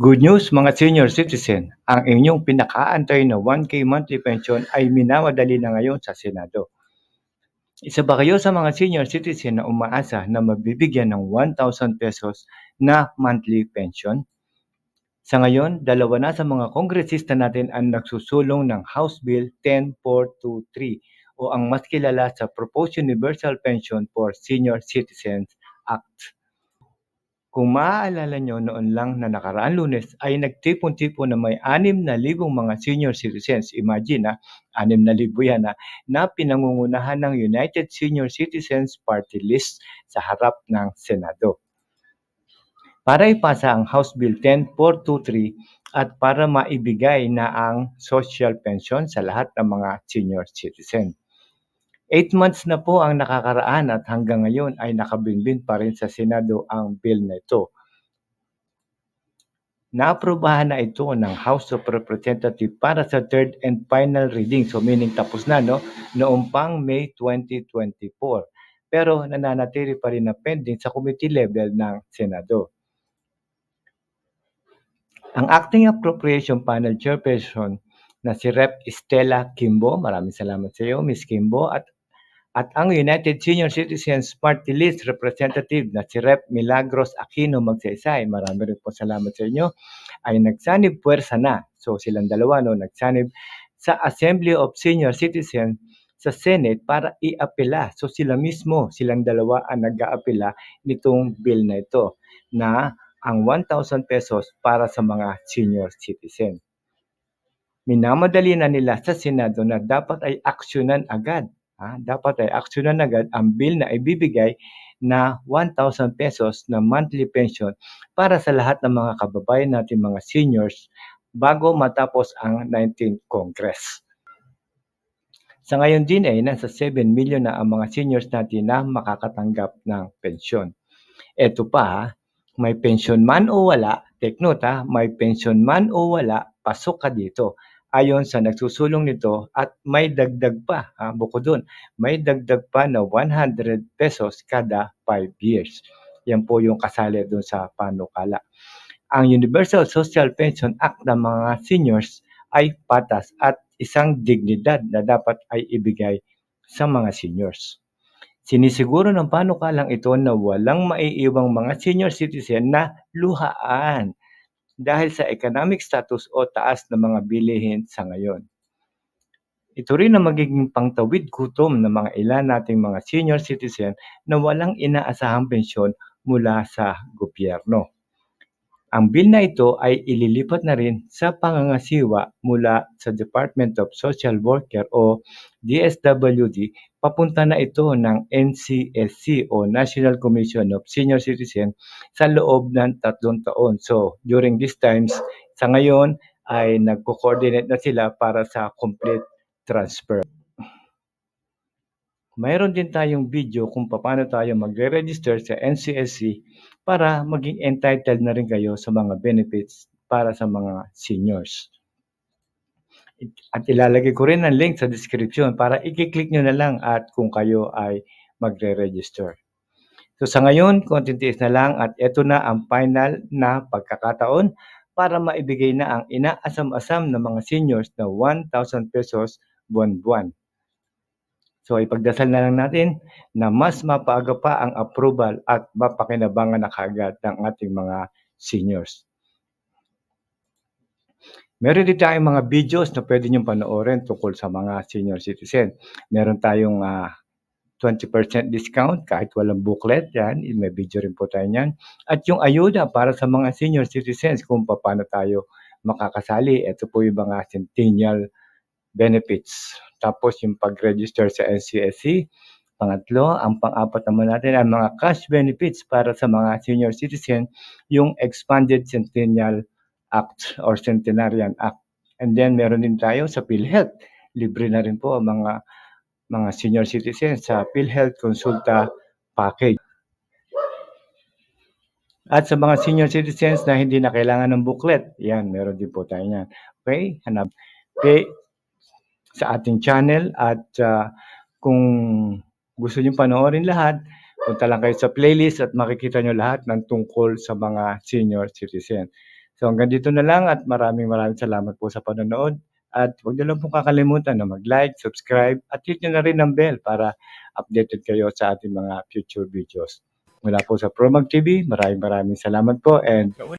Good news mga senior citizen, ang inyong pinakaantay na 1K monthly pension ay minamadali na ngayon sa Senado. Isa ba kayo sa mga senior citizen na umaasa na mabibigyan ng 1,000 pesos na monthly pension? Sa ngayon, dalawa na sa mga kongresista natin ang nagsusulong ng House Bill 10423 o ang mas kilala sa Proposed Universal Pension for Senior Citizens Act. Kung maaalala nyo noon lang na nakaraan lunes ay nagtipon-tipon na may 6,000 mga senior citizens. Imagine na, 6,000 yan na, na pinangungunahan ng United Senior Citizens Party List sa harap ng Senado. Para ipasa ang House Bill 10423 at para maibigay na ang social pension sa lahat ng mga senior citizen. Eight months na po ang nakakaraan at hanggang ngayon ay nakabinbin pa rin sa Senado ang bill na ito. Naaprobahan na ito ng House of Representatives para sa third and final reading. So meaning tapos na no noong pang May 2024. Pero nananatili pa rin na pending sa committee level ng Senado. Ang Acting Appropriation Panel Chairperson na si Rep. Estela Kimbo, maraming salamat sa iyo, Ms. Kimbo, at at ang United Senior Citizens Party List Representative na si Rep. Milagros Aquino Magsaysay, marami rin po salamat sa inyo, ay nagsanib puwersa na. So silang dalawa no, nagsanib sa Assembly of Senior Citizens sa Senate para iapela. So sila mismo, silang dalawa ang nag-aapela nitong bill na ito na ang 1,000 pesos para sa mga senior citizen. Minamadali na nila sa Senado na dapat ay aksyonan agad Ah, dapat ay aksyonan agad ang bill na ibibigay na 1,000 pesos na monthly pension para sa lahat ng mga kababayan natin mga seniors bago matapos ang 19th Congress. Sa ngayon din ay nasa 7 million na ang mga seniors natin na makakatanggap ng pensyon. Ito pa, may pension man o wala, take note ha, may pension man o wala, pasok ka dito ayon sa nagsusulong nito at may dagdag pa, ha, bukod doon, may dagdag pa na 100 pesos kada 5 years. Yan po yung kasali doon sa panukala. Ang Universal Social Pension Act ng mga seniors ay patas at isang dignidad na dapat ay ibigay sa mga seniors. Sinisiguro ng panukalang ito na walang maiiwang mga senior citizen na luhaan dahil sa economic status o taas ng mga bilihin sa ngayon. Ito rin ang magiging pangtawid gutom ng mga ilan nating mga senior citizen na walang inaasahang pensyon mula sa gobyerno. Ang bill na ito ay ililipat na rin sa pangangasiwa mula sa Department of Social Worker o DSWD papunta na ito ng NCSC o National Commission of Senior Citizen sa loob ng tatlong taon. So, during these times, sa ngayon ay nagko-coordinate na sila para sa complete transfer. Mayroon din tayong video kung paano tayo magre-register sa NCSC para maging entitled na rin kayo sa mga benefits para sa mga seniors. At ilalagay ko rin ang link sa description para i-click nyo na lang at kung kayo ay magre-register. So sa ngayon, konting tiis na lang at ito na ang final na pagkakataon para maibigay na ang inaasam-asam ng mga seniors na 1,000 pesos buwan-buwan. So ipagdasal na lang natin na mas mapaaga pa ang approval at mapakinabangan na kagad ng ating mga seniors. Meron din tayong mga videos na pwede nyo panoorin tungkol sa mga senior citizen. Meron tayong uh, 20% discount kahit walang booklet. Yan, may video rin po tayo niyan. At yung ayuda para sa mga senior citizens kung paano tayo makakasali. Ito po yung mga centennial benefits. Tapos yung pag-register sa NCSC. Pangatlo, ang pang-apat naman natin ay mga cash benefits para sa mga senior citizen, yung expanded centennial act or centenarian act. And then meron din tayo sa PhilHealth. Libre na rin po ang mga mga senior citizens sa PhilHealth Consulta Package. At sa mga senior citizens na hindi na kailangan ng booklet, yan, meron din po tayo yan. Okay, hanap. Okay, sa ating channel at uh, kung gusto niyo panoorin lahat, punta lang kayo sa playlist at makikita niyo lahat ng tungkol sa mga senior citizen. So hanggang dito na lang at maraming maraming salamat po sa panonood at huwag niyo lang pong kakalimutan na mag-like, subscribe at hit niyo na rin ang bell para updated kayo sa ating mga future videos. Mula po sa Promag TV, maraming maraming salamat po and